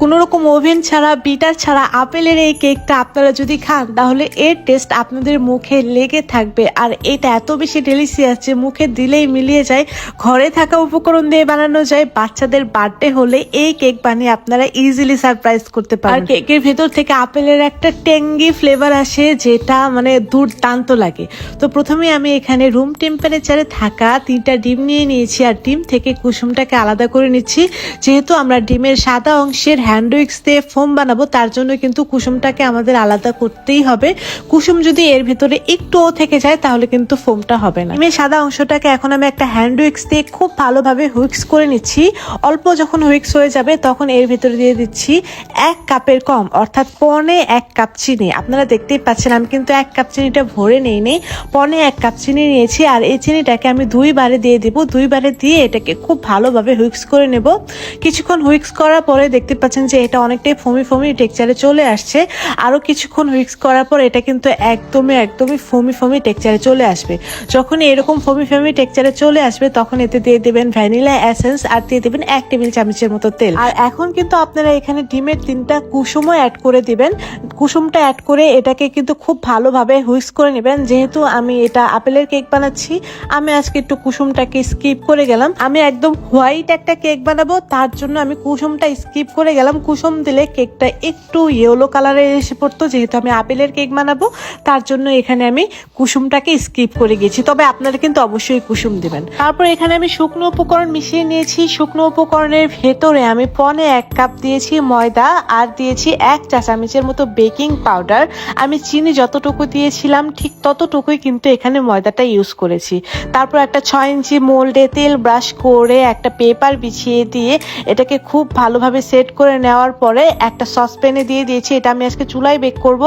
কোনো রকম ওভেন ছাড়া, বিটার ছাড়া, আপেলের এই কেকটা আপনারা যদি খান, তাহলে এর টেস্ট আপনাদের মুখে লেগে থাকবে। আর এটা এত বেশি ডেলিসিয়াস যে মুখে দিলেই মিলিয়ে যায়। ঘরে থাকা উপকরণ দিয়ে বানানো যায়। বাচ্চাদের বার্থডে হলে এই কেক বানিয়ে আপনারা ইজিলি সারপ্রাইজ করতে পারেন আর কেকের ভেতর থেকে আপেলের একটা টেঙ্গি ফ্লেভার আসে, যেটা মানে দুর্দান্ত লাগে। তো প্রথমে আমি এখানে রুম টেম্পারেচারে থাকা তিনটা ডিম নিয়ে নিয়েছি। আর ডিম থেকে কুসুমটাকে আলাদা করে নিচ্ছি। যেহেতু আমরা ডিমের সাদা অংশের হ্যান্ডউইক্স দিয়ে ফোম বানাবো, তার জন্য কিন্তু কুসুমটাকে আমাদের আলাদা করতেই হবে। কুসুম যদি এর ভিতরে একটুও থেকে যায়, তাহলে কিন্তু ফোমটা হবে না। ডিমের সাদা অংশটাকে এখন আমি একটা হ্যান্ডউইক্স দিয়ে খুব ভালোভাবে হুইক্স করে নিচ্ছি। অল্প যখন হুইক্স হয়ে যাবে, তখন এর ভিতরে দিয়ে দিচ্ছি এক কাপের কম, অর্থাৎ পনে এক কাপ চিনি। আপনারা দেখতেই পাচ্ছেন, আমি কিন্তু এক কাপ চিনিটা ভরে নেই নেই পনে এক কাপ চিনি নিয়েছি, আর এই চিনিটাকে আমি দুইবারে দিয়ে দিব। দুইবারে দিয়ে এটাকে খুব ভালোভাবে হুইক্স করে নেব। কিছুক্ষণ হুইক্স করার পরে দেখতে পাচ্ছেন যে এটা অনেকটাই ফমি ফমি টেক্সচারে চলে আসছে। আরও কিছুক্ষণ হুইক্স করার পর এটা কিন্তু একদমই একদমই ফমি ফমি টেক্সচারে চলে আসবে। যখন এরকম ফমি ফমি টেক্সচারে চলে আসবে, তখন এতে দিয়ে দেবেন ভ্যানিলা এসেন্স আর দিয়ে দেবেন এক টেবিল চামচের মতো তেল। আর এখন কিন্তু আপনারা এখানে ডিমের তিনটা কুসুমও অ্যাড করে দিবেন। কুসুমটা অ্যাড করে এটাকে কিন্তু খুব ভালোভাবে হুইক্স করে নেবেন। যেহেতু আমি এটা আপেলের কেক বানাচ্ছি, আমি আজকে একটু কুসুমটাকে স্কিপ করে গেলাম। আমি একদম হোয়াইট একটা কেক বানাবো, তার জন্য আমি কুসুমটা স্কিপ করে গেলাম। কুসুম দিলে কেকটা একটু ইয়েলো কালারে এসে পড়তো, যেহেতু আমি আপেলের কেক বানাবো, তার জন্য এখানে আমি কুসুমটাকে স্কিপ করে গেছি। তবে আপনারা কিন্তু অবশ্যই কুসুম দেবেন। তারপর এখানে আমি শুকনো উপকরণ মিশিয়ে নিয়েছি। শুকনো উপকরণের ভেতরে আমি পনে এক কাপ দিয়েছি ময়দা, আর দিয়েছি এক চা চামচের মতো বেকিং পাউডার আমি চিনি যতটুকু দিয়েছিলাম, ঠিক ততটুকুই কিন্তু এখানে ময়দাটা ইউজ করেছি। তারপর একটা ছয় ইঞ্চি মোল্ডে তেল ব্রাশ করে একটা পেপার বিছিয়ে দিয়ে এটাকে খুব ভালোভাবে সেট করে নেওয়ার পরে একটা সসপ্যানে দিয়ে দিয়েছি, এটা আমি আজকে চুলায় বেক করব।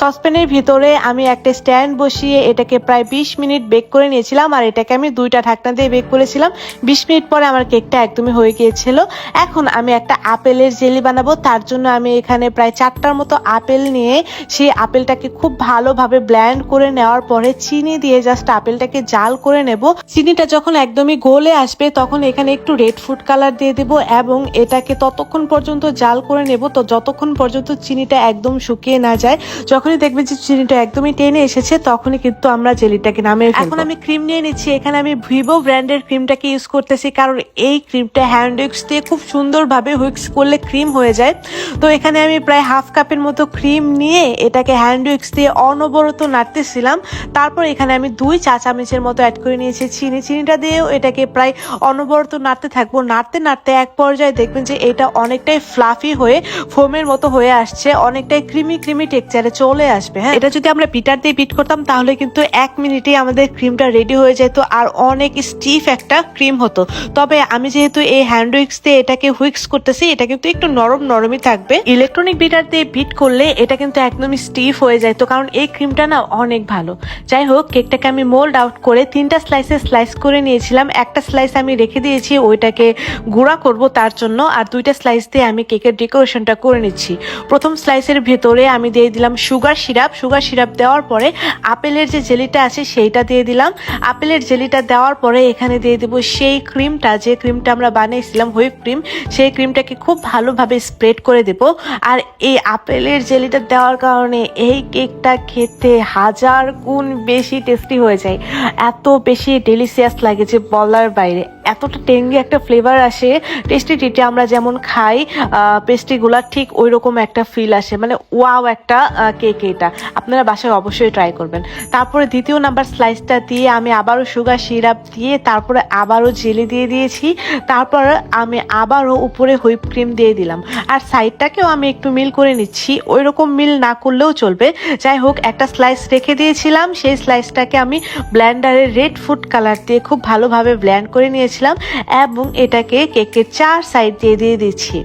সসপ্যানের ভিতরে আমি একটা স্ট্যান্ড বসিয়ে এটাকে প্রায় বিশ মিনিট বেক করে নিয়েছিলাম আর এটাকে আমি দুইটা ঢাকনা দিয়ে বেক করেছিলাম। বিশ মিনিট পরে আমার কেকটা একদমই হয়ে গিয়েছিল। এখন আমি একটা আপেলের জেলি বানাবো, তার জন্য আমি এখানে প্রায় চারটার মতো আপেল নিয়ে সেই আপেলটাকে খুব ভালোভাবে ব্ল্যান্ড করে নেওয়ার পরে চিনি দিয়ে জাস্ট আপেলটাকে জাল করে নেব। চিনিটা যখন একদমই গলে আসবে, তখন এখানে একটু রেড ফুড কালার দিয়ে দেব এবং এটাকে ততক্ষণ পর্যন্ত জাল করে নেব তো যতক্ষণ পর্যন্ত চিনিটা একদম শুকিয়ে না যায় যখনই দেখবে যে চিনিটা একদমই টেনে এসেছে তখনই কিন্তু আমরা জেলিটাকে নামিয়ে ফেলব। এখন আমি ক্রিম নিয়ে নিচ্ছি এখানে আমি ভিভো ব্র্যান্ডের ক্রিমটাকে ইউজ করতেছি কারণ এই ক্রিমটা হ্যান্ড উইক্স দিয়ে খুব সুন্দরভাবে হুইক্স করলে ক্রিম হয়ে যায়। তো এখানে আমি প্রায় হাফ কাপের মতো ক্রিম নিয়ে এটাকে হ্যান্ড উইক্স দিয়ে অনবরত নাড়তেছিলাম। তারপর এখানে আমি দুই চা চামচের মতো অ্যাড করে নিয়েছি চিনি। চিনিটা দিয়েও এটাকে প্রায় অনবরত নাড়তে থাকব। নাড়তে নাড়তে এক পর্যায়ে দেখবেন যে এটা অনেকটাই ফ্লাফি হয়ে ফোমের মতো হয়ে আসছে, অনেকটাই ক্রিমি ক্রিমি টেক্সচারে চলে আসবে হ্যাঁ? এটা যদি আমরা পিটার দিয়ে বিট করতাম, তাহলে কিন্তু এক মিনিটেই আমাদের ক্রিমটা রেডি হয়ে যেত, আর অনেক স্টিফ একটা ক্রিম হতো। তবে আমি যেহেতু এই হ্যান্ড উইক্স দিয়ে এটাকে হুইক্স করতেছি, এটা কিন্তু একটু নরম, নরমই থাকবে। ইলেকট্রনিক বিটার দিয়ে বিট করলে এটা কিন্তু একদমই স্টিফ হয়ে যায়, তো কারণ এই ক্রিমটা না অনেক ভালো। যাই হোক কেকটাকে আমি মোল্ড আউট করে তিনটা স্লাইসে স্লাইস করে নিয়েছিলাম। একটা স্লাইস আমি রেখে দিয়েছি, ওইটাকে গুঁড়া করব তার জন্য, আর দুইটা স্লাইস দিয়ে আমি কেকের ডেকোরেশনটা করে নিচ্ছি। প্রথম স্লাইসের ভেতরে আমি দিয়ে দিলাম সুগার সিরাপ। সুগার সিরাপ দেওয়ার পরে আপেলের যে জেলিটা আছে সেইটা দিয়ে দিলাম। আপেলের জেলিটা দেওয়ার পরে এখানে দিয়ে দেবো সেই ক্রিমটা। যে ক্রিমটা আমরা বানিয়েছিলাম হুইপ ক্রিম, সেই ক্রিমটাকে খুব ভালোভাবে স্প্রেড করে দেব। আর এই আপেলের জেলিটা দেওয়ার কারণে এই কেকটা খেতে হাজার গুণ বেশি টেস্টি হয়ে যায়। এত বেশি ডেলিসিয়াস লাগে যে বলার বাইরে। এতটা টেঙ্গি একটা ফ্লেভার আসে, টেস্টি টিটে আমরা যেমন খাই পেস্ট্রিগুলা ঠিক ওই রকম একটা ফিল আসে। মানে ওয়াও একটা কেক এটা। আপনারা বাসায় অবশ্যই ট্রাই করবেন। তারপরে দ্বিতীয় নাম্বার স্লাইসটা দিয়ে আমি আবারও সুগার সিরাপ দিয়ে তারপরে আবারও জেলি দিয়ে দিয়েছি। তারপর আমি আবারও উপরে হুইপ ক্রিম দিয়ে দিলাম। আর সাইডটাকেও আমি একটু মিল করে নিচ্ছি। ওই রকম মিল না করলেও চলবে। যাই হোক, একটা স্লাইস রেখে দিয়েছিলাম। সেই স্লাইসটাকে আমি ব্ল্যান্ডারে রেড ফুড কালার দিয়ে খুব ভালোভাবে ব্ল্যান্ড করে নিয়েছিলাম এবং এটাকে কেকের চার সাইড দিয়ে দিয়ে দিচ্ছি।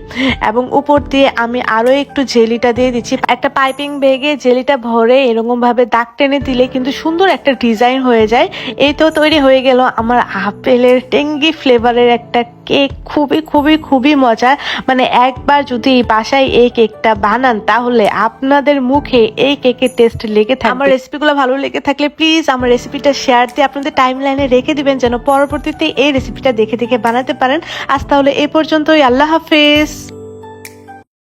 এবং উপর দিয়ে আমি আরও একটু জেলিটা দিয়ে দিচ্ছি। একটা পাইপিং ব্যাগে জেলিটা ভরে এরকম ভাবে দাগ টেনে দিলে কিন্তু সুন্দর একটা ডিজাইন হয়ে যায়। এই তো তৈরি হয়ে গেল আমার আপেলের টেঙ্গি ফ্লেভারের একটা কেক। খুবই খুবই খুবই মজা। মানে একবার যদি বাসায় এই কেকটা বানান, তাহলে আপনাদের মুখে এই কেকের টেস্ট লেগে থাকে আমার রেসিপিগুলো ভালো লেগে থাকলে প্লিজ আমার রেসিপিটা শেয়ার দিয়ে আপনাদের টাইম লাইনে রেখে দিবেন, যেন পরবর্তীতে এই রেসিপিটা দেখে দেখে বানাতে পারেন। আজ তাহলে এই পর্যন্তই। আল্লাহ হাফেজ।